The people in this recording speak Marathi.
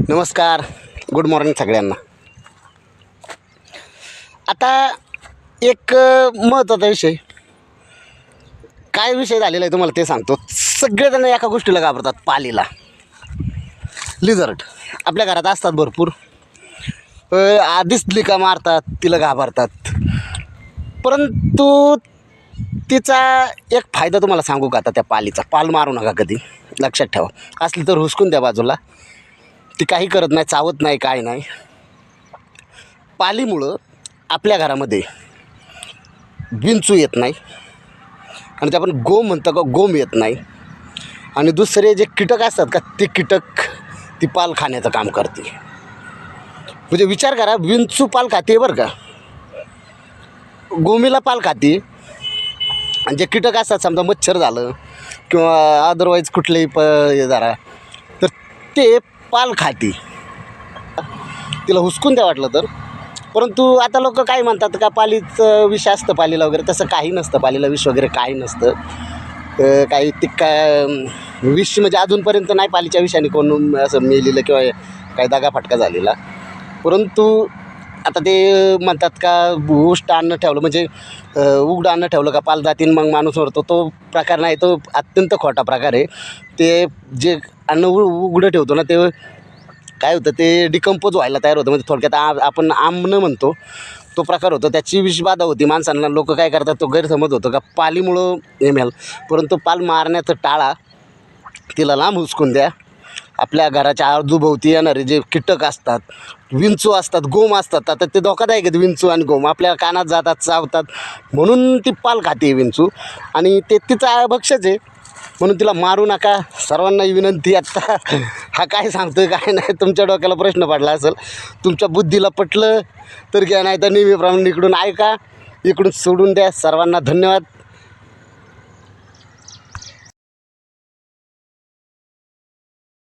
नमस्कार. गुड मॉर्निंग सगळ्यांना. आता एक महत्त्वाचा विषय. काय विषय झालेला आहे तुम्हाला ते सांगतो. सगळेजण एका गोष्टीला घाबरतात पालीला. लिझर्ट आपल्या घरात असतात भरपूर. आ, दिसली का मारतात तिला घाबरतात. परंतु तिचा एक फायदा तुम्हाला सांगू का आता त्या पालीचा? पाल मारू नका कधी. लक्षात ठेवा. असली तर हुसकून द्या बाजूला. ती काही करत नाही चावत नाही काय नाही. पालीमुळं आपल्या घरामध्ये विंचू येत नाही. आणि ते आपण गोम म्हणतो का गोम येत नाही. आणि दुसरे जे कीटक असतात का ते कीटक ती पाल खाण्याचं काम करते. म्हणजे विचार करा विंचू पाल खाते बरं का. गोमीला पाल खाते. आणि जे कीटक असतात समजा मच्छर झालं किंवा अदरवाईज कुठलेही प हे झाला तर ते पाल खाते. तिला हुसकून द्या वाटलं तर. परंतु आता लोक काय म्हणतात का पालीचं विष असतं पालीला वगैरे तसं काही नसतं. पालीला विष वगैरे काही नसतं. काही तिक्का विष म्हणजे अजूनपर्यंत नाही पालीच्या विषाने कोण असं मेलेलं किंवा काही दगाफटका झालेला. परंतु आता ते म्हणतात का उष्ट अन्न ठेवलं म्हणजे उघडं अन्न ठेवलं का पाल जातीन मग माणूस मरतो तो प्रकार नाही तो अत्यंत खोटा प्रकार आहे. ते जे अन्न उ उघडं ठेवतो ना ते काय होतं ते डिकम्पोज व्हायला तयार होतं म्हणजे थोडक्यात आ आपण आंबनं म्हणतो तो प्रकार होतो. त्याची विषबाधा होती माणसांना लोक काय करतात तो गैरसमज होतो का पालीमुळं हे मिळाल. परंतु पाल मारण्याचं टाळा तिला लांब हुसकून द्या. आपल्या घराच्या आजूभोवती येणारे जे कीटक असतात विंचू असतात गोम असतात आता ते धोकादायक आहेत विंचू आणि गोम. आपल्या कानात जातात चावतात म्हणून ती पाल खाते विंचू. आणि ते तिचा भक्षच आहे म्हणून तिला मारू नका. सर्वांना विनंती आत्ता हा काय सांगतो काय नाही तुमच्या डोक्याला प्रश्न पडला असेल. तुमच्या बुद्धीला पटलं तर घ्या नाही तर नेहमीप्रमाणे इकडून ऐका इकडून सोडून द्या. सर्वांना धन्यवाद.